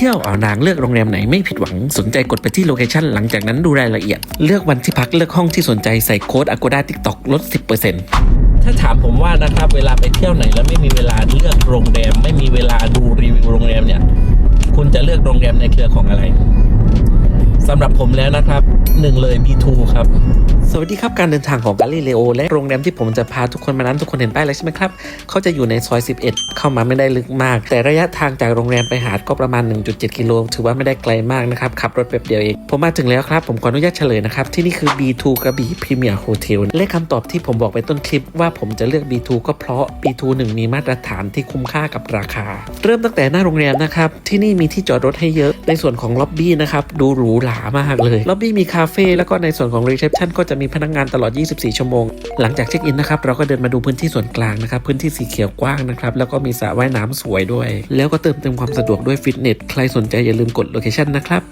เที่ยวอ่าวนางเลือกโรงแรมไหนไม่ผิดหวังสนใจกดไปที่โลเคชันหลังจากนั้นดูรายละเอียด เลือกวันที่พักเลือกห้องที่สนใจใส่โค้ด Agoda TikTok ลด 10%ถ้าถามผมว่านะครับเวลาไปเที่ยวไหนแล้วไม่มีเวลาเลือกโรงแรม ไม่มีเวลาดูรีวิวโรงแรมเนี่ย คุณจะเลือกโรงแรมในเครือของอะไร สำหรับผมแล้วนะครับหนึ่งเลย B2 ครับ สวัสดีครับการเดินทางของกาลิเลโอและโรงแรมที่ผมจะพาทุกคนมานั้นทุกคนเห็นป้ายแล้วใช่ไหมครับเขาจะอยู่ในซอย 11 เข้ามาไม่ได้ลึกมาก แต่ระยะทางจากโรงแรมไปหาดก็ประมาณ 1.7 กิโลถือว่าไม่ได้ไกลมากนะครับขับรถแป๊บเดียวเอง ผมมาถึงแล้วครับ ผมขออนุญาตเฉลยนะครับ ที่นี่คือ B2 กระบี่พรีเมียร์โฮเทลและคำตอบที่ผมบอกไปต้นคลิปว่าผมจะเลือก B2 ก็เพราะ B2 1 มีมาตรฐานที่คุ้มค่ากับราคา เริ่มตั้งแต่หน้าโรงแรมนะครับที่นี่มีที่จอดรถให้เยอะในส่วนของล็อบบี้นะครับดูหรูหรามากเลยล็อบบี้มีคาเฟ่แล้วก็ในส่วนของรีเซพชันก็จะมีพนักงานตลอด 24 ชั่วโมง หลังจากเช็คอินนะครับเราก็เดินมาดูพื้นที่ส่วนกลางนะครับพื้นที่สีเขียวกว้างนะครับแล้วก็มีสระว่ายน้ำสวยด้วย แล้วก็เติมเต็มความสะดวกด้วยฟิตเนสใครสนใจอย่าลืมกดโลเคชั่นนะครับ